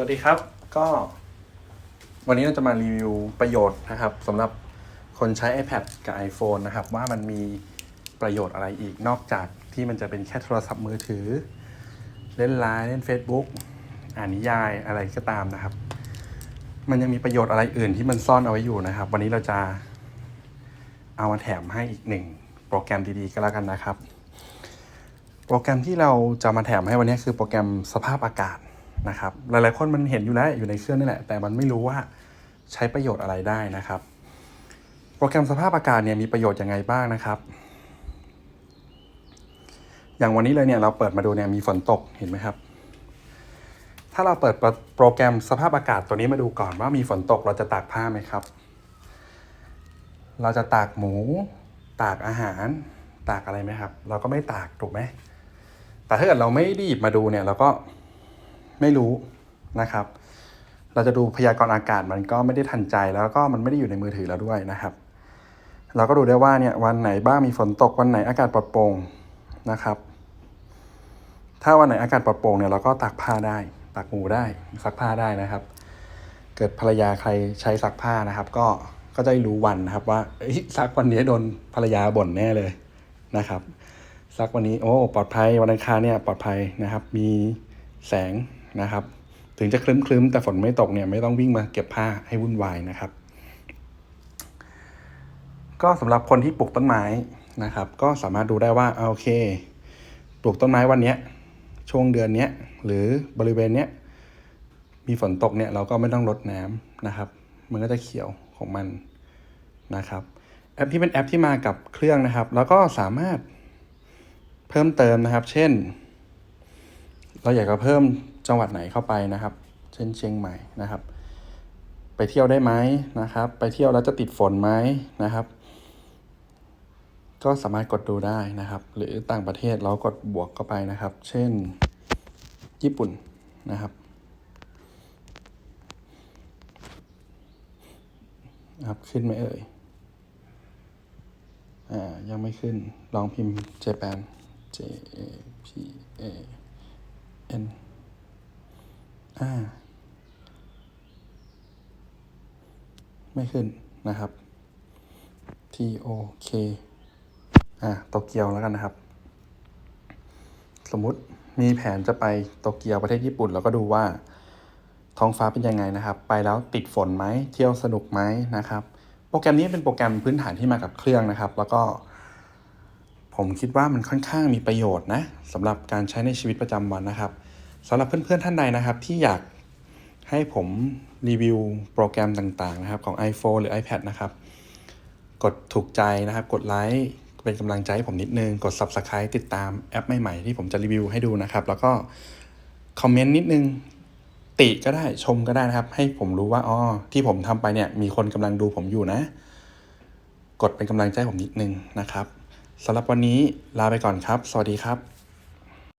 วัสดีครับ ก็ วันนี้เราจะมารีวิวประโยชน์นะครับสำหรับคนใช้ iPad กับ iPhone นะครับ ว่ามันมีประโยชน์อะไรอีกนอกจากที่มันจะเป็นแค่โทรศัพท์มือถือ เล่นไลน์เล่น Facebook อ่านนิยายอะไรก็ตามนะครับ มันยังมีประโยชน์อะไรอื่นที่มันซ่อนเอาไว้อยู่นะครับ วันนี้เราจะเอามาแถมให้อีกหนึ่งโปรแกรมดีๆก็แล้วกันนะครับ โปรแกรมที่เราจะมาแถมให้วันนี้คือโปรแกรมสภาพอากาศ นะครับหลายๆคนมันเห็นอยู่แล้วอยู่ในเครื่องนี่แหละแต่มันไม่รู้ว่าใช้ประโยชน์อะไรได้นะครับ โปรแกรมสภาพอากาศเนี่ยมีประโยชน์ยังไงบ้างนะครับ อย่างวันนี้เลยเนี่ยเราเปิดมาดูเนี่ยมีฝนตกเห็นไหมครับ ถ้าเราเปิดโปรแกรมสภาพอากาศตัวนี้มาดูก่อนว่ามีฝนตกเราจะตากผ้าไหมครับ เราจะตากหมู ตากอาหาร ตากอะไรไหมครับ เราก็ไม่ตากถูกไหมแต่ถ้าเกิดเราไม่รีบมาดูเนี่ยเราก็ ไม่รู้นะครับ เราจะดูพยากรณ์อากาศมันก็ไม่ได้ทันใจแล้วก็มันไม่ได้อยู่ในมือถือเราด้วยนะครับ เราก็ดูได้ว่าเนี่ยวันไหนบ้างมีฝนตกวันไหนอากาศปลอดโปร่งนะครับ ถ้าวันไหนอากาศปลอดโปร่งเนี่ยเราก็ตากผ้าได้ตากหมูได้ซักผ้าได้นะครับ เกิดภรรยาใครใช้ซักผ้านะครับ ก็ก็จะรู้วันนะครับว่าเอ้ซักวันนี้โดนภรรยาบ่นแน่เลยนะครับซักวันนี้โอ้ปลอดภัยวันอังคารเนี่ยปลอดภัยนะครับ มีแสง นะครับ ถึงจะคลึ้มคลึ้มๆ แต่ฝนไม่ตกเนี่ยไม่ต้องวิ่งมาเก็บผ้าให้วุ่นวายนะครับ ก็สำหรับคนที่ปลูกต้นไม้นะครับ ก็สามารถดูได้ว่าโอเค ปลูกต้นไม้วันเนี้ยช่วงเดือนเนี้ยหรือบริเวณเนี้ยมีฝนตกเนี่ยเราก็ไม่ต้องรดน้ำนะครับ มันก็จะเขียวของมันนะครับ แอปที่เป็นแอปที่มากับเครื่องนะครับ แล้วก็สามารถเพิ่มเติมนะครับ เช่น เราอยากจะเพิ่ม จังหวัดไหนเข้าไปนะครับ เช่นเชียงใหม่นะครับ ไปเที่ยวได้ไหมนะครับ ไปเที่ยวแล้วจะติดฝนไหมนะครับ ก็สามารถกดดูได้นะครับ หรือต่างประเทศเรากดบวกเข้าไปนะครับ เช่น ญี่ปุ่นนะครับครับขึ้นไหมเอ่ย อ่า ยังไม่ขึ้น ลองพิมพ์ Japan J A P A N อ่า ไม่ขึ้นนะครับ T O K อ่าโตเกียวแล้วกันนะครับ สมมุติมีแผนจะไปโตเกียวประเทศญี่ปุ่นเราก็ดูว่า ท้องฟ้าเป็นยังไงนะครับ ไปแล้วติดฝนไหมเที่ยวสนุกไหมนะครับ โปรแกรมนี้เป็นโปรแกรมพื้นฐานที่มากับเครื่องนะครับ แล้วก็ผมคิดว่ามันค่อนข้างมีประโยชน์นะสำหรับการใช้ในชีวิตประจำวันนะครับ สำหรับเพื่อนๆท่านใดนะครับ ที่อยากให้ผมรีวิวโปรแกรมต่างๆนะครับของ iPhone หรือ iPad นะครับ กดถูกใจนะครับ กดไลค์เป็นกำลังใจให้ผมนิดนึง กด Subscribe ติดตามแอปใหม่ๆที่ผมจะรีวิวให้ดูนะครับ แล้วก็คอมเมนต์นิดนึงติก็ได้ชมก็ได้นะครับ ให้ผมรู้ว่าอ๋อที่ผมทำไปเนี่ยมีคนกำลังดูผมอยู่นะ กดเป็นกำลังใจผมนิดนึงนะครับสำหรับวันนี้ลาไปก่อนครับ สวัสดีครับ